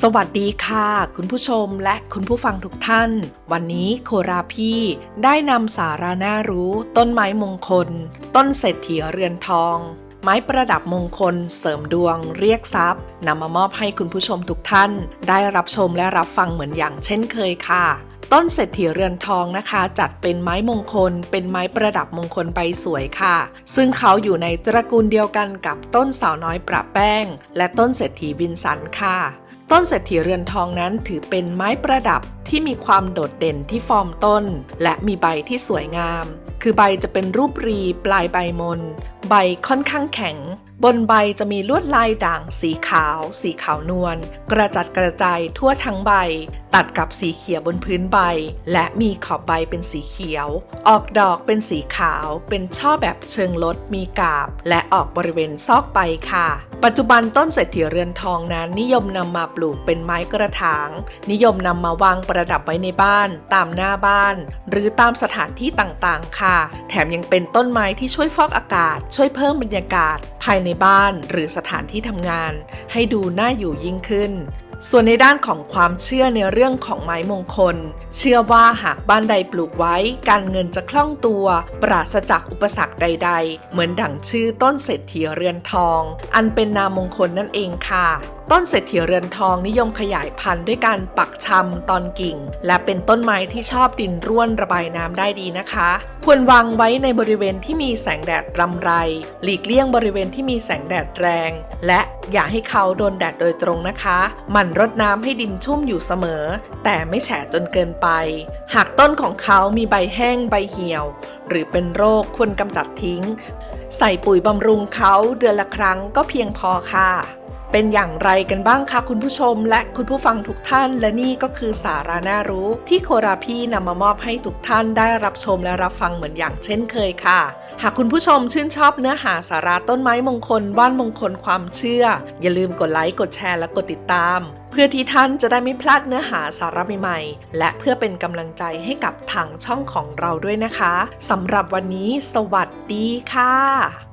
สวัสดีค่ะ คุณผู้ชมและคุณผู้ฟังทุกท่าน วันนี้โคราพี่ได้นำสาระน่ารู้ ต้นไม้มงคล ต้นเศรษฐีเรือนทอง ไม้ประดับมงคล เสริมดวง เรียกทรัพย์นำมามอบให้คุณผู้ชมทุกท่าน ได้รับชมและรับฟังเหมือนอย่างเช่นเคยค่ะต้นเศรษฐีเรือนทองนะคะ จัดเป็นไม้มงคล เป็นไม้ประดับมงคลใบสวยค่ะ ซึ่งเขาอยู่ในตระกูลเดียวกันกับต้นสาวน้อยประแป้ง และต้นเศรษฐีวินสันค่ะ ต้นเศรษฐีเรือนทองนั้นถือเป็นไม้ประดับที่มีความโดดเด่นที่ฟอร์มต้น และมีใบที่สวยงาม คือใบจะเป็นรูปรีปลายใบมน ใบค่อนข้างแข็ง บนใบจะมีลวดลายด่างสีขาว สีขาวนวล กระจัดกระจายทั่วทั้งใบ ตัดกับสีเขียวบนพื้นใบ และมีขอบใบเป็นสีเขียว ออกดอกเป็นสีขาว เป็นช่อแบบเชิงลดมีกาบ และออกบริเวณซอกใบค่ะ ปัจจุบันต้นเศรษฐีเรือนทองนั้นนิยมนำมาปลูกเป็นไม้กระถาง นิยมนำมาวางประดับไว้ในบ้าน ตามหน้าบ้าน หรือตามสถานที่ต่างๆ ค่ะ แถมยังเป็นต้นไม้ที่ช่วยฟอกอากาศ ช่วยเพิ่มบรรยากาศ ภายในบ้านหรือสถานที่ทำงาน ให้ดูน่าอยู่ยิ่งขึ้น ส่วนในด้านของความเชื่อในเรื่องของไม้มงคล เชื่อว่าหากบ้านใดปลูกไว้ การเงินจะคล่องตัว ปราศจากอุปสรรคใด ๆ เหมือนดั่งชื่อต้นเศรษฐีเรือนทอง อันเป็นนามมงคลนั่นเองค่ะต้นเศรษฐีเรือนทองนิยมขยายพันธุ์ด้วยการปักชำตอนกิ่ง และเป็นต้นไม้ที่ชอบดินร่วนระบายน้ำได้ดีนะคะ ควรวางไว้ในบริเวณที่มีแสงแดดรำไร หลีกเลี่ยงบริเวณที่มีแสงแดดแรง และอย่าให้เขาโดนแดดโดยตรงนะคะ หมั่นรดน้ำให้ดินชุ่มอยู่เสมอ แต่ไม่แฉะจนเกินไป หากต้นของเขามีใบแห้งใบเหี่ยว หรือเป็นโรคควรกำจัดทิ้ง ใส่ปุ๋ยบำรุงเขาเดือนละครั้งก็เพียงพอค่ะ เป็นอย่างไรกันบ้างคะคุณผู้ชม และคุณผู้ฟังทุกท่าน และนี่ก็คือสาระน่ารู้ ที่โคราพี่นำมามอบให้ทุกท่านได้รับชมและรับฟังเหมือนอย่างเช่นเคยค่ะ หากคุณผู้ชมชื่นชอบเนื้อหาสาระต้นไม้มงคลบ้านมงคลความเชื่อ อย่าลืมกดไลค์กดแชร์และกดติดตาม เพื่อที่ท่านจะได้ไม่พลาดเนื้อหาสาระใหม่ๆและเพื่อเป็นกำลังใจให้กับทางช่องของเราด้วยนะคะสำหรับวันนี้ สวัสดีค่ะ